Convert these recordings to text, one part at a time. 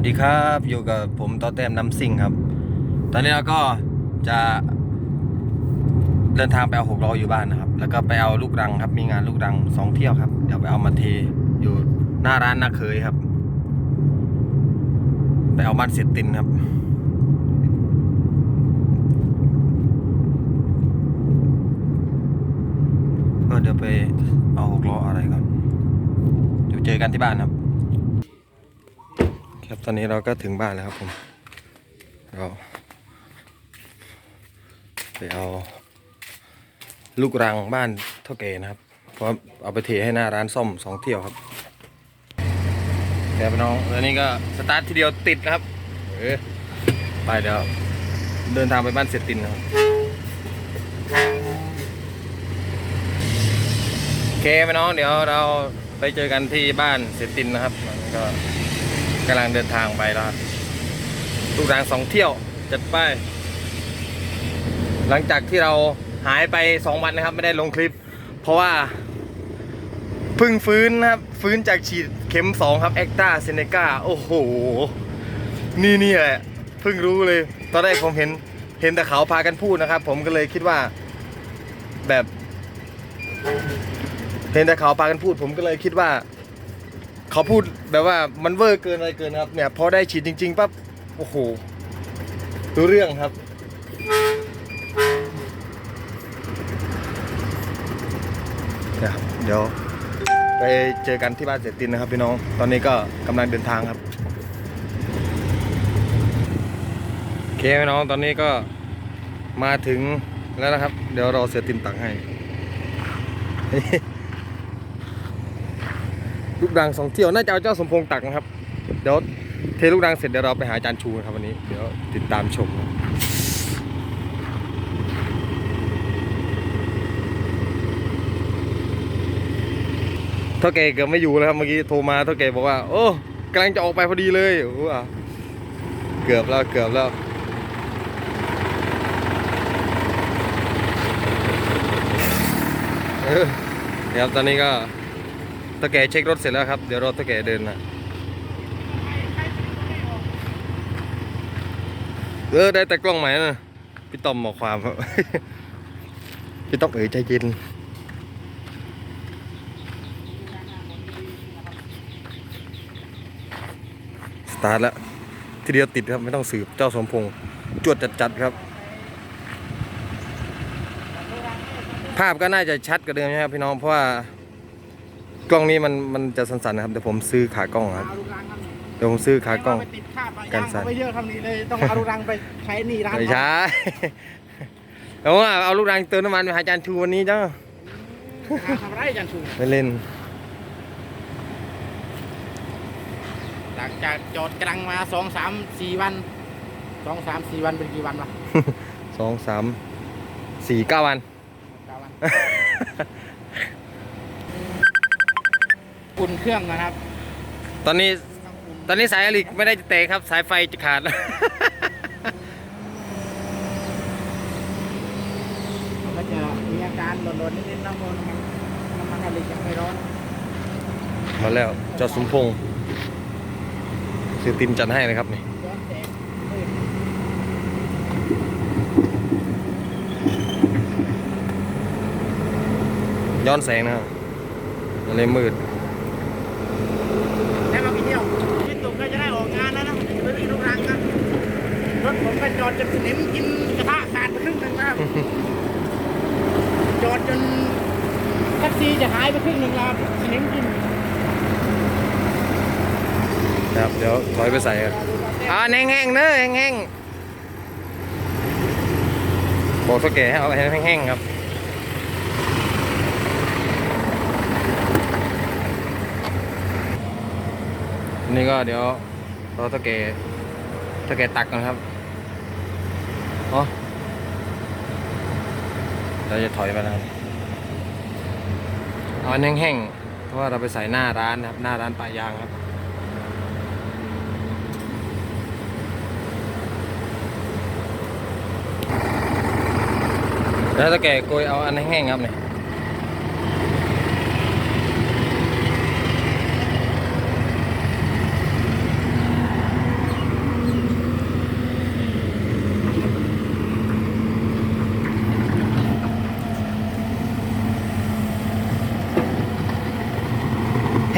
วัสดีครับอยู่กับผมต่อแต้มน้ำซิ่งครับ ตอนนี้เราก็จะเดินทางไปเอาหกล้ออยู่บ้านนะครับ แล้วก็ไปเอาลูกรังครับ มีงานลูกรังสองเที่ยวครับ เดี๋ยวไปเอามาเทอยู่หน้าร้านนาเคยครับ ไปเอาบ้านเสร็จตินครับ ก็เดี๋ยวไปเอาหกล้ออะไรก่อนเดี๋ยวเจอกันที่บ้านครับ ครับตอนนี้เราก็ถึงบ้านแล้วครับผม เราไปเอาลูกรังบ้านเท่าเกนะครับ เพราะเอาไปเทให้หน้าร้านซ่อมสองเที่ยวครับแต่พี่น้องแล้วนี่ก็สตาร์ททีเดียวติดนะครับ เออไปเดี๋ยวเดินทางไปบ้านเสร็จตินนะครับโอเคพี่น้องเดี๋ยวเราไปเจอกันที่บ้านเสร็จตินนะครับก็ กำลังเดินทางไปแล้วครับลูกรางสองเที่ยวจัดไป หลังจากที่เราหายไปสองวันนะครับ ไม่ได้ลงคลิป เพราะว่าเพิ่งฟื้นนะครับ ฟื้นจากฉีดเข็มสองครับเอ็กตาเซเนกาโอ้โห นี่นี่แหละเพิ่งรู้เลย ตอนแรกผมเห็นเห็นแต่เขาพากันพูดนะครับ ผมก็เลยคิดว่าแบบเห็นแต่เขาพากันพูด ผมก็เลยคิดว่า เขาพูดแบบว่ามันเวอร์เกินอะไรเกินครับเนี่ยพอได้ฉีดจริงๆปั๊บโอ้โหรู้เรื่องครับเนี่ยครับเดี๋ยวไปเจอกันที่บ้านเสรตินนะครับพี่น้อง ตอนนี้ก็กำลังเดินทางครับโอเคพี่น้องตอนนี้ก็มาถึงแล้วนะครับ เดี๋ยวรอเสือตินตักให้ ลูกดังสองเที่ยวน่าจะเอาเจ้าสมพงษ์ตักนะครับ เดี๋ยวเทลูกดังเสร็จเดี๋ยวเราไปหาอาจารย์ชูนะครับวันนี้เดี๋ยวติดตามชมเท่าแกเกือบไม่อยู่แล้วครับเมื่อกี้โทรมาเท่าแกบอกว่า โอ้กำลังจะออกไปพอดีเลยโอ้โหเกือบแล้วเกือบแล้วออเดี๋ยวตอนนี้ก็ ตะแกเช็ครถเสร็จแล้วครับ เดี๋ยวรอตะแกเดินนะเออได้แต่กล้องใหม่นะพี่ต้อมบอกความครับพี่ต้อมเอ๋ยใจเย็นสตาร์ทแล้วทีเดียวติดครับไม่ต้องสืบเจ้าสมพงษ์จวดจัดๆครับ ภาพก็น่าจะชัดกว่าเดิมนะครับพี่น้องเพราะว่า กล้องนี้มันมันจะสั่นๆนะครับเดี๋ยวผมซื้อขากล้องครับเอาลูกรังครับเดี๋ยวผมซื้อขากล้อง ไปติดค่าปะกัยานงสั่น เขาไปเยอะคำนี้เลยต้องเอาลูกรังไปใช้หนี่ร้านไม่ใช่แล้วว่าเอาลูกรังเติมน้ำมันไปหาอาจารย์ชูวันนี้จ้าหาทำไรจันชูไปเล่น หลังจากจอดกรังมาสองสามสี่วันสองสามสี่วันเป็นกี่วันวะสองสามสี่เก้าวันเก้าวัน อุ่นเครื่องนะครับ ตอนนี้ต้องอุ่นตอนนี้สายอะลิกไม่ได้จะเตะครับ สายไฟจะขาดมันก็จะมีอาการหล่นๆนิดๆน้ำมันน้ำมันอะไรจะไม่ร้อนมาแล้วเจ้าสมพงษ์ซื้อติมจัดให้นะครับนี่ย้อนแสงมืดย้อนแสงนะครับมันเลยมืด แล้วมากี่เที่ยวที่ตุกก็จะได้ออกงานแล้วนะไม่มีลูกรังนะรถผม ก็จอดจนสนิมกินกระทะขาดไปครึ่งหนึ่งแล้วจอดจนแท็กซี่จะหายไปครึ่งหนึ่งแล้วสนิมกินครับ เดี๋ยวถอยไปใส่ครับอ่าแห้งๆเนอะแห้งๆบอกสแกให้เอาแห้งๆครับนี่ก็เดี๋ยวเราตะเกตะเกตักกันครับ อ๋อเราจะถอยไปแล้วเอาอันแห้งๆ เพราะว่าเราไปใส่หน้าร้านนะครับ หน้าร้านปลายางครับแล้วตะแกโกยเอาอันแห้งๆครับเนี่ย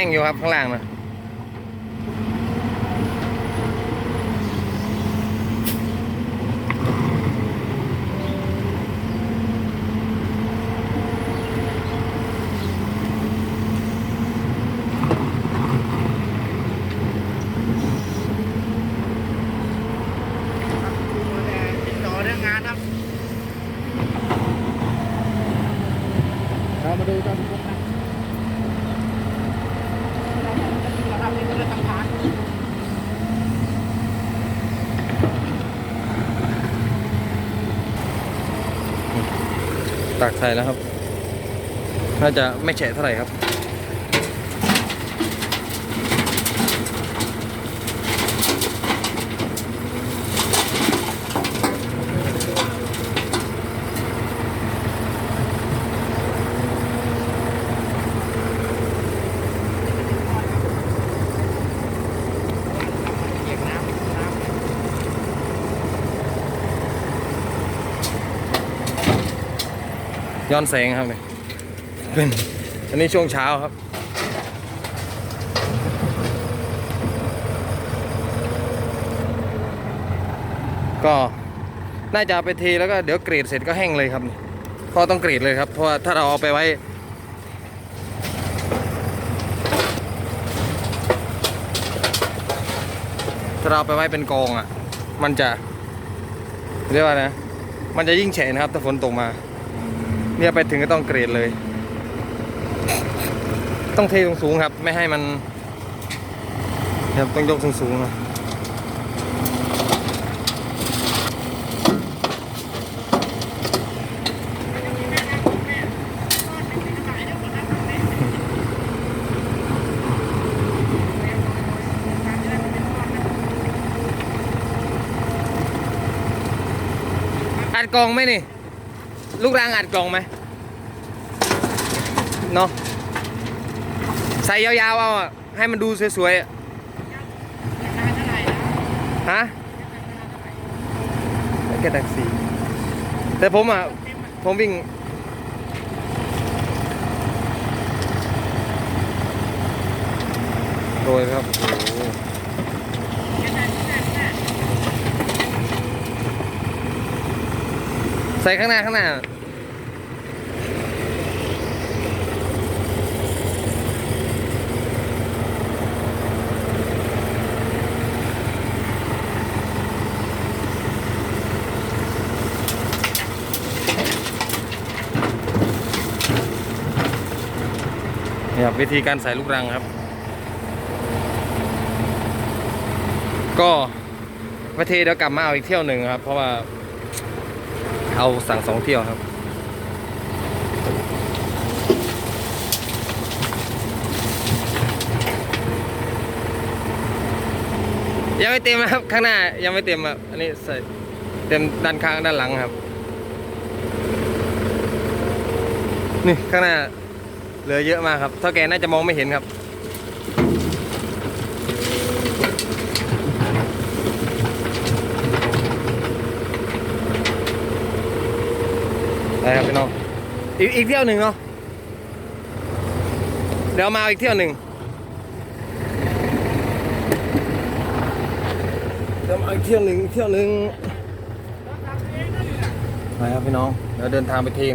ห้งอยู่ครับข้างล่างนะครับแต่ติดต่อเรื่องงานครับ เรามาดูตอนนี้ครับ เราทำนี่ก็เลยทำงาตักใส่แล้วครับ น่าจะไม่แฉะเท่าไหร่ครับน้ำน้ำ ย้อนแสงครับเนี่ยเป็นอันนี้ช่วงเช้าครับ ก็น่าจะไปเทแล้วก็เดี๋ยวกรีดเสร็จก็แห้งเลยครับเพราะต้องกรีดเลยครับ เพราะว่าถ้าเราเอาไปไว้ ถ้าเราเอาไปไว้เป็นกองอะ มันจะเรียกว่านะ มันจะยิ่งแฉะนะครับถ้าฝนตกมา เนี่ยไปถึงก็ต้องเกรดเลย ต้องเทสูงๆครับ ไม่ให้มันครับต้องยกสูงๆนะอัดกองไหมนี่ ลูกรังอัดกล่องไหมเนาะใส่ยาวๆเอาอะให้มันดูสวยๆอะฮะแค่แท็กซี่แต่ผมอะ ผมวิ่งโดยครับโอ้ใส่ข้างหน้าข้างหน้า นี่ครับวิธีการใส่ลูกรังครับ ก็มาเทศเดี๋ยวกลับมาเอาอีกเที่ยวหนึ่งครับ เพราะว่าเอาสั่งสองเที่ยวครับยังไม่เต็มครับข้างหน้ายังไม่เต็มครับอันนี้ใส่เต็มด้านข้างด้านหลังครับ นี่ข้างหน้า เหลือเยอะมากครับเท่าแกน่าจะมองไม่เห็นครับ ได้ครับพี่น้อง อีกอีกเที่ยวหนึ่งเนาะ เดี๋ยวมาอีกเที่ยวหนึ่งเดี๋ยวมาอีกเที่ยวหนึ่งเที่ยวหนึ่งไปครับพี่น้อง เดี๋ยวเดินทางไปทีม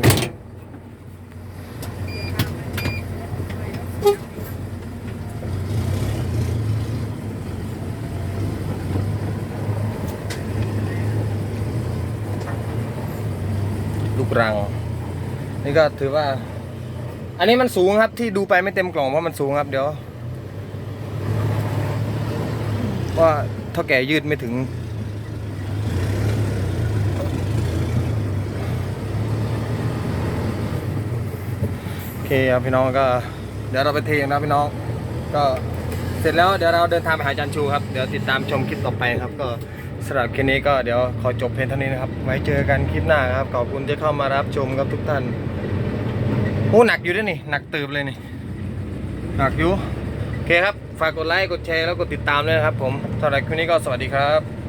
ก รัง นี่ก็ถือว่า อันนี้มันสูงครับที่ดูไปไม่เต็มกล่องเพราะมันสูงครับ เดี๋ยวว่าเท่าแก่ยืดไม่ถึง โอเคครับพี่น้องก็ เดี๋ยวเราไปเทกันนะพี่น้อง ก็เสร็จแล้วเดี๋ยวเราเดินทางไปหาจันชูครับ เดี๋ยวติดตามชมคลิปต่อไปครับก็ สำหรับคลิปนี้ก็เดี๋ยวขอจบเพียงเท่านี้นะครับ ไว้เจอกันคลิปหน้าครับ ขอบคุณที่เข้ามารับชมครับทุกท่านโอ้หนักอยู่ด้วยนี่ หนักตืบเลยนี่ หนักอยู่ โอเคครับ ฝากกดไลค์ กดแชร์ แล้วกดติดตามด้วยนะครับผมสำหรับคลิปนี้ก็สวัสดีครับ